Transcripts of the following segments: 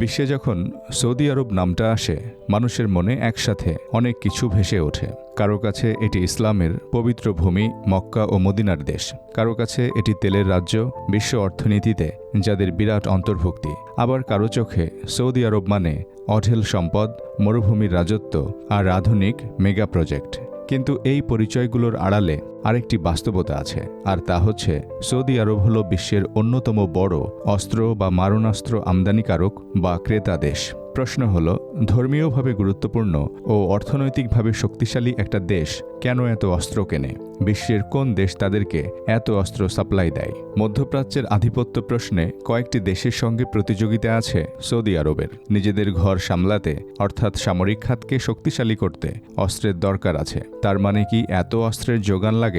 বিশ্বে যখন সৌদি আরব নামটা আসে, মানুষের মনে একসাথে অনেক কিছু ভেসে ওঠে। কারও কাছে এটি ইসলামের পবিত্র ভূমি মক্কা ও মদিনার দেশ। কারও কাছে এটি তেলের রাজ্য, বিশ্ব অর্থনীতিতে, যাদের বিরাট অন্তর্ভুক্তি। আবার কারও চোখে সৌদি আরব মানে অঢেল সম্পদ, মরুভূমির রাজত্ব আর আধুনিক মেগা প্রজেক্ট। কিন্তু এই পরিচয়গুলোর আড়ালে আরেকটি বাস্তবতা আছে, আর তা হচ্ছে সৌদি আরব হল বিশ্বের অন্যতম বড় অস্ত্র বা মারণাস্ত্র আমদানিকারক বা ক্রেতা দেশ। প্রশ্ন হল, ধর্মীয়ভাবে গুরুত্বপূর্ণ ও অর্থনৈতিকভাবে শক্তিশালী একটা দেশ কেন এত অস্ত্র কেনে? বিশ্বের কোন দেশ তাদেরকে এত অস্ত্র সাপ্লাই দেয়? মধ্যপ্রাচ্যের আধিপত্য প্রশ্নে কয়েকটি দেশের সঙ্গে প্রতিযোগিতা আছে সৌদি আরবের। নিজেদের ঘর সামলাতে, অর্থাৎ সামরিক খাতকে শক্তিশালী করতে অস্ত্রের দরকার আছে। তার মানে কি এত অস্ত্রের যোগান লাগে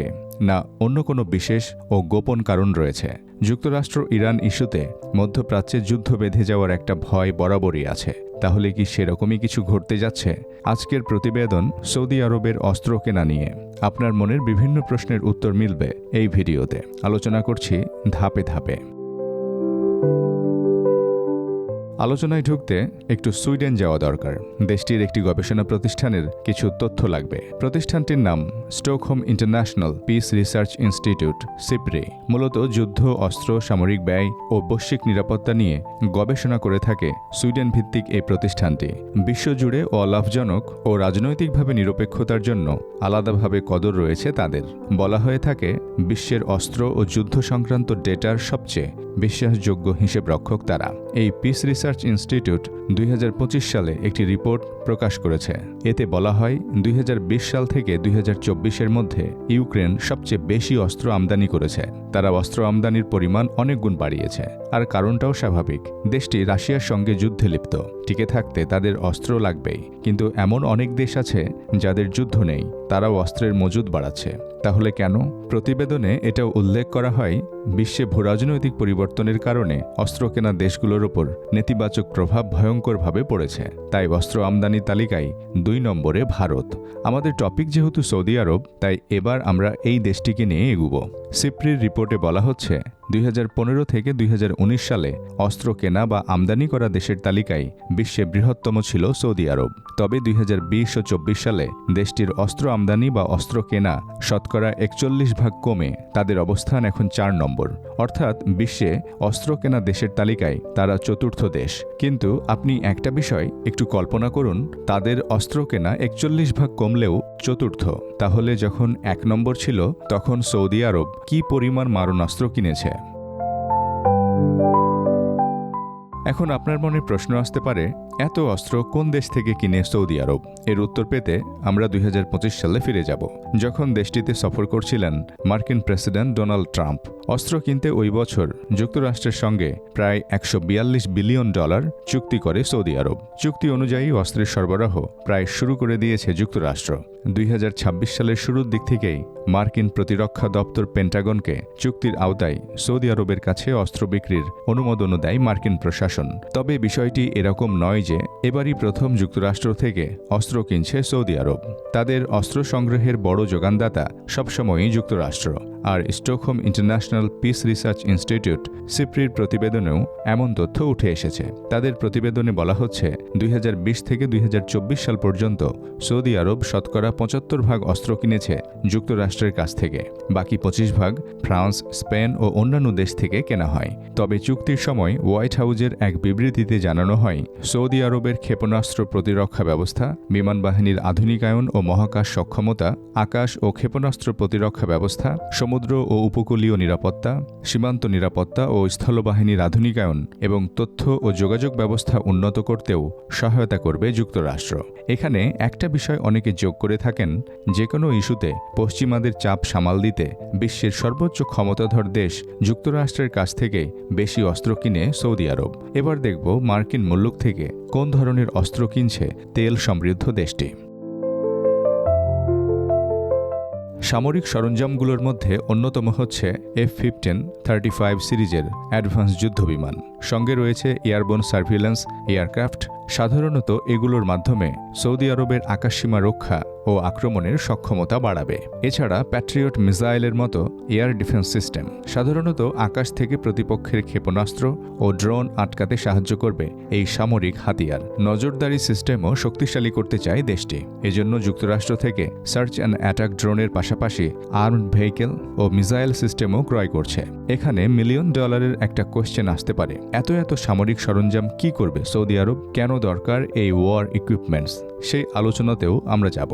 না অন্য কোনো বিশেষ ও গোপন কারণ রয়েছে। যুক্তরাষ্ট্র ইরান ইস্যুতে মধ্যপ্রাচ্যে যুদ্ধ বেঁধে যাওয়ার একটা ভয় বরাবরই আছে। তাহলে কি সেরকমই কিছু ঘটতে যাচ্ছে? আজকের প্রতিবেদন সৌদি আরবের অস্ত্র কেনা নিয়ে। আপনার মনের বিভিন্ন প্রশ্নের উত্তর মিলবে এই ভিডিওতে। আলোচনা করছি ধাপে ধাপে। আলোচনায় ঢুকতে একটু সুইডেন যাওয়া দরকার। দেশটির একটি গবেষণা প্রতিষ্ঠানের কিছু তথ্য লাগবে। প্রতিষ্ঠানটির নাম Stockholm International Peace Research Institute, SIPRI. মূলত যুদ্ধ, অস্ত্র, সামরিক ব্যয় ও বৈশ্বিক নিরাপত্তা নিয়ে গবেষণা করে থাকে সুইডেন ভিত্তিক এই প্রতিষ্ঠানটি। বিশ্বজুড়ে অলাভজনক ও রাজনৈতিকভাবে নিরপেক্ষতার জন্য আলাদাভাবে কদর রয়েছে তাদের। বলা হয়ে থাকে, বিশ্বের অস্ত্র ও যুদ্ধ সংক্রান্ত ডেটার সবচেয়ে বিশ্বাসযোগ্য হিসেব রক্ষক তারা। এই পিস রিসার্চ ইনস্টিটিউট দুই হাজার পঁচিশ সালে একটি রিপোর্ট প্রকাশ করেছে। এতে বলা হয়, দুই হাজার বিশ সাল থেকে দুই এর মধ্যে ইউক্রেন সবচেয়ে বেশি অস্ত্র আমদানি করেছে। তারা অস্ত্র আমদানির পরিমাণ অনেক গুণ বাড়িয়েছে। আর কারণটাও স্বাভাবিক, দেশটি রাশিয়ার সঙ্গে যুদ্ধে লিপ্ত। টিকে থাকতে তাদের অস্ত্র লাগবেই। কিন্তু এমন অনেক দেশ আছে, যাদের যুদ্ধ নেই, তারাও অস্ত্রের মজুদ বাড়াচ্ছে। তাহলে কেন? প্রতিবেদনে এটাও উল্লেখ করা হয়, বিশ্বে ভূরাজনৈতিক পরিবর্তনের কারণে অস্ত্র কেনা দেশগুলোর ওপর নেতিবাচক প্রভাব ভয়ঙ্করভাবে পড়েছে। তাই বস্ত্র আমদানি তালিকায় দুই নম্বরে ভারত। আমাদের টপিক যেহেতু সৌদি আরব, তাই এবার আমরা এই দেশটিকে নিয়ে এগুব। সিপ্রির রিপোর্টে বলা হচ্ছে দুই হাজার পনেরো থেকে দুই হাজার উনিশ সালে অস্ত্র কেনা বা আমদানি করা দেশের তালিকায় বিশ্বে বৃহত্তম ছিল সৌদি আরব। তবে দুই হাজার বিশ ও চব্বিশ সালে দেশটির অস্ত্র আমদানি বা অস্ত্র কেনা শতকরা একচল্লিশ ভাগ কমে। তাদের অবস্থান এখন চার নম্বর। অর্থাৎ বিশ্বে অস্ত্র কেনা দেশের তালিকায় তারা চতুর্থ দেশ। কিন্তু আপনি একটা বিষয় একটু কল্পনা করুন, তাদের অস্ত্র কেনা একচল্লিশ ভাগ কমলেও চতুর্থ। তাহলে যখন এক নম্বর ছিল, তখন সৌদি আরব কি পরিমাণ মারণাস্ত্র কিনেছে? এখন আপনার মনে প্রশ্ন আসতে পারে, এত অস্ত্র কোন দেশ থেকে কিনে সৌদি আরব? এর উত্তর পেতে আমরা দুই হাজার পঁচিশ সালে ফিরে যাব। যখন দেশটিতে সফর করছিলেন মার্কিন প্রেসিডেন্ট ডোনাল্ড ট্রাম্প, অস্ত্র কিনতে ওই বছর যুক্তরাষ্ট্রের সঙ্গে প্রায় একশো বিয়াল্লিশ বিলিয়ন ডলার চুক্তি করে সৌদি আরব। চুক্তি অনুযায়ী অস্ত্রের সরবরাহ প্রায় শুরু করে দিয়েছে যুক্তরাষ্ট্র। দুই হাজার ছাব্বিশ সালের শুরুর দিক থেকেই মার্কিন প্রতিরক্ষা দপ্তর পেন্টাগনকে চুক্তির আওতায় সৌদি আরবের কাছে অস্ত্র বিক্রির অনুমোদনও দেয় মার্কিন প্রশাসন। তবে বিষয়টি এরকম নয় যে, এবারই প্রথম যুক্তরাষ্ট্র থেকে অস্ত্র কিনছে সৌদি আরব। তাদের অস্ত্র সংগ্রহের বড় যোগানদাতা সবসময়ই যুক্তরাষ্ট্র। আর Stockholm International Peace Research Institute সিপ্রির প্রতিবেদনেও এমন তথ্য উঠে এসেছে। তাদের প্রতিবেদনে বলা হচ্ছে, দুই হাজার বিশ থেকে দুই হাজার চব্বিশ সাল পর্যন্ত সৌদি আরব শতকরা পঁচাত্তর ভাগ অস্ত্র কিনেছে যুক্তরাষ্ট্রের কাছ থেকে। বাকি পঁচিশ ভাগ ফ্রান্স, স্পেন ও অন্যান্য দেশ থেকে কেনা হয়। তবে চুক্তির সময় হোয়াইট হাউজের এক বিবৃতিতে জানানো হয়, সৌদি আরবের ক্ষেপণাস্ত্র প্রতিরক্ষা ব্যবস্থা, বিমান বাহিনীর আধুনিকায়ন ও মহাকাশ সক্ষমতা, আকাশ ও ক্ষেপণাস্ত্র প্রতিরক্ষা ব্যবস্থা সমুদ্র ও উপকূলীয় নিরাপত্তা, সীমান্ত নিরাপত্তা ও স্থলবাহিনীর আধুনিকায়ন এবং তথ্য ও যোগাযোগ ব্যবস্থা উন্নত করতেও সহায়তা করবে যুক্তরাষ্ট্র। এখানে একটা বিষয় অনেকে যোগ করে থাকেন, যে কোনো ইস্যুতে পশ্চিমাদের চাপ সামাল দিতে বিশ্বের সর্বোচ্চ ক্ষমতাধর দেশ যুক্তরাষ্ট্রের কাছ থেকে বেশি অস্ত্র কিনে সৌদি আরব। এবার দেখব মার্কিন মুল্লুক থেকে কোন ধরনের অস্ত্র কিনছে তেল সমৃদ্ধ দেশটি। সামরিক সরঞ্জামগুলোর মধ্যে অন্যতম হচ্ছে এফ ফিফটিন থার্টি ফাইভ সিরিজের অ্যাডভান্স যুদ্ধবিমান। সঙ্গে রয়েছে এয়ারবোন সার্ভিলেন্স, এয়ারক্রাফট, সাধারণত এগুলোর মাধ্যমে সৌদি আরবের আকাশসীমা রক্ষা ও আক্রমণের সক্ষমতা বাড়াবে। এছাড়া প্যাট্রিয়ট মিসাইলের মতো এয়ার ডিফেন্স সিস্টেম সাধারণত আকাশ থেকে প্রতিপক্ষের ক্ষেপণাস্ত্র ও ড্রোন আটকাতে সাহায্য করবে এই সামরিক হাতিয়ার। নজরদারি সিস্টেমও শক্তিশালী করতে চায় দেশটি। এজন্য যুক্তরাষ্ট্র থেকে সার্চ অ্যান্ড অ্যাটাক ড্রোনের পাশাপাশি আর্মড ভেহিকেল ও মিসাইল সিস্টেমও ক্রয় করছে। এখানে মিলিয়ন ডলারের একটা কোশ্চেন আসতে পারে। এত এত সামরিক সরঞ্জাম কি করবে সৌদি আরব? কেন দরকার এই ওয়ার ইকুইপমেন্টস সেই আলোচনাতেও আমরা যাব।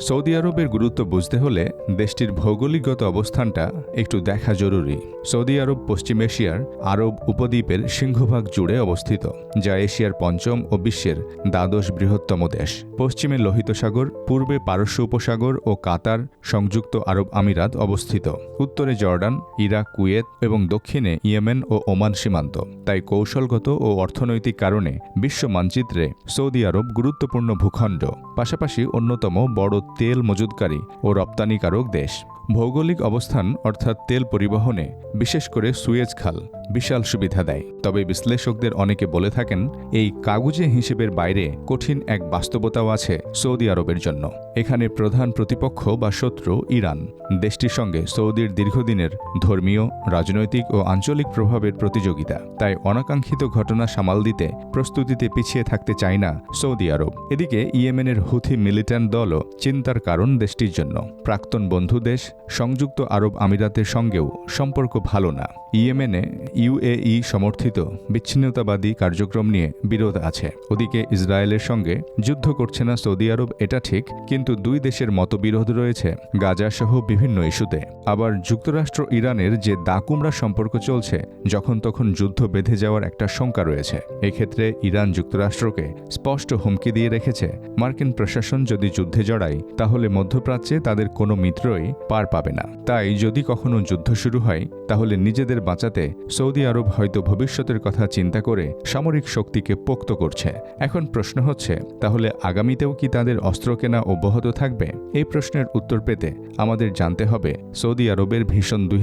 সৌদি আরবের গুরুত্ব বুঝতে হলে দেশটির ভৌগোলিকগত অবস্থানটা একটু দেখা জরুরি। সৌদি আরব পশ্চিম এশিয়ার আরব উপদ্বীপের সিংহভাগ জুড়ে অবস্থিত, যা এশিয়ার পঞ্চম ও বিশ্বের দ্বাদশ বৃহত্তম দেশ। পশ্চিমে লোহিত সাগর, পূর্বে পারস্য উপসাগর ও কাতার সংযুক্ত আরব আমিরাত অবস্থিত। উত্তরে জর্ডান, ইরাক, কুয়েত এবং দক্ষিণে ইয়েমেন ও ওমান সীমান্ত। তাই কৌশলগত ও অর্থনৈতিক কারণে বিশ্ব মানচিত্রে সৌদি আরব গুরুত্বপূর্ণ ভূখণ্ড। পাশাপাশি অন্যতম বড় তেল মজুদকারী ও রপ্তানিকারক দেশ। ভৌগোলিক অবস্থান, অর্থাৎ তেল পরিবহনে, বিশেষ করে সুয়েজ খাল, বিশাল সুবিধা দেয়। তবে বিশ্লেষকদের অনেকে বলে থাকেন, এই কাগুজে হিসেবের বাইরে কঠিন এক বাস্তবতাও আছে সৌদি আরবের জন্য। এখানে প্রধান প্রতিপক্ষ বা শত্রু ইরান। দেশটির সঙ্গে সৌদির দীর্ঘদিনের ধর্মীয়, রাজনৈতিক ও আঞ্চলিক প্রভাবের প্রতিযোগিতা। তাই অনাকাঙ্ক্ষিত ঘটনা সামাল দিতে, প্রস্তুতিতে পিছিয়ে থাকতে চায় না সৌদি আরব। এদিকে ইয়েমেনের হুথি মিলিট্যান্ট দলও চিন্তার কারণ দেশটির জন্য। প্রাক্তন বন্ধু দেশ, সংযুক্ত আরব আমিরাতের সঙ্গেও সম্পর্ক ভালো না। ইয়েমেনে ইউএই সমর্থিত বিচ্ছিন্নতাবাদী কার্যক্রম নিয়ে বিরোধ আছে। ওদিকে ইসরায়েলের সঙ্গে যুদ্ধ করছে না সৌদি আরব, এটা ঠিক, কিন্তু দুই দেশের মতবিরোধ রয়েছে গাজা সহ বিভিন্ন ইস্যুতে। আবার যুক্তরাষ্ট্র ইরানের যে দাকুমরা সম্পর্ক চলছে, যখন তখন যুদ্ধ বেঁধে যাওয়ার একটা শঙ্কা রয়েছে। এক্ষেত্রে ইরান যুক্তরাষ্ট্রকে স্পষ্ট হুমকি দিয়ে রেখেছে, মার্কিন প্রশাসন যদি যুদ্ধে জড়ায় তাহলে মধ্যপ্রাচ্যে তাদের কোনো মিত্রই পার পাবে না। তাই যদি কখনো যুদ্ধ শুরু হয়, তাহলে নিজেদের বাঁচাতে সৌদি আরব হয়তো ভবিষ্যতের কথা চিন্তা করে সামরিক শক্তিকে পোক্ত করছে। এখন প্রশ্ন হচ্ছে, তাহলে আগামীতেও কি তাদের অস্ত্র কেনা অব্যাহত থাকবে? এই প্রশ্নের উত্তর পেতে আমাদের জানতে হবে সৌদি আরবের ভীষণ দুই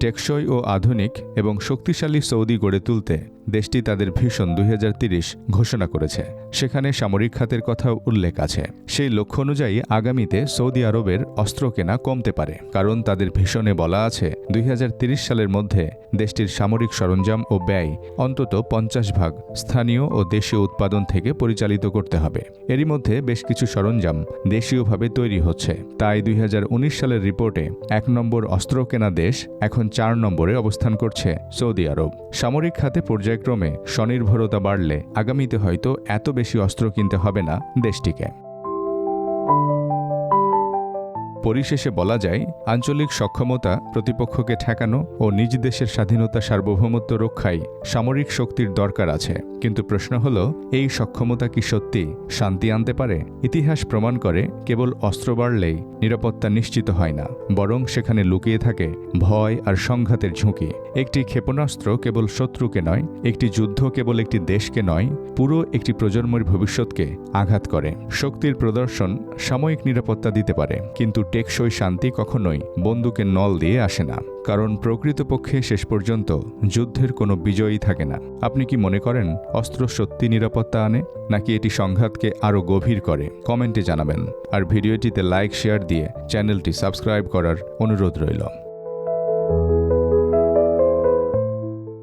টেকসই ও আধুনিক এবং শক্তিশালী সৌদি গড়ে তুলতে দেশটি তাদের ভীষণ দুই ঘোষণা করেছে। সেখানে সামরিক খাতের কথাও উল্লেখ আছে। সেই লক্ষ্য অনুযায়ী আগামীতে সৌদি আরবের অস্ত্র কেনা কমতে পারে। কারণ তাদের ভীষণে বলা আছে, দুই সালের মধ্যে দেশটির সামরিক সরঞ্জাম ও ব্যয় অন্তত পঞ্চাশ ভাগ স্থানীয় ও দেশীয় উৎপাদন থেকে পরিচালিত করতে হবে। এরই মধ্যে বেশ কিছু সরঞ্জাম দেশীয়ভাবে তৈরি হচ্ছে। তাই দুই হাজার উনিশ সালের রিপোর্টে এক নম্বর অস্ত্র কেনা দেশ এখন চার নম্বরে অবস্থান করছে সৌদি আরব। সামরিক খাতে পর্যায়ক্রমে স্বনির্ভরতা বাড়লে আগামীতে হয়তো এত বেশি অস্ত্র কিনতে হবে না দেশটিকে। পরিশেষে বলা যায়, আঞ্চলিক সক্ষমতা প্রতিপক্ষকে ঠেকানো ও নিজ দেশের স্বাধীনতা সার্বভৌমত্ব রক্ষায় সামরিক শক্তির দরকার আছে। কিন্তু প্রশ্ন হল, এই সক্ষমতা কি সত্যি? শান্তি আনতে পারে? ইতিহাস প্রমাণ করে, কেবল অস্ত্র বাড়লেই নিরাপত্তা নিশ্চিত হয় না। বরং সেখানে লুকিয়ে থাকে ভয় আর সংঘাতের ঝুঁকি। একটি ক্ষেপণাস্ত্র কেবল শত্রুকে নয়, একটি যুদ্ধ কেবল একটি দেশকে নয়, পুরো একটি প্রজন্মের ভবিষ্যৎকে আঘাত করে। শক্তির প্রদর্শন সাময়িক নিরাপত্তা দিতে পারে। কিন্তু টেকসই শান্তি কখনোই বন্দুকের নল দিয়ে আসে না, কারণ প্রকৃতপক্ষে শেষ পর্যন্ত যুদ্ধের কোনো বিজয়ী থাকে না। আপনি কি মনে করেন অস্ত্র সত্যি নিরাপত্তা আনে, নাকি এটি সংঘাতকে আরও গভীর করে? কমেন্টে জানাবেন। আর ভিডিওটিতে লাইক, শেয়ার দিয়ে চ্যানেলটি সাবস্ক্রাইব করার অনুরোধ রইল।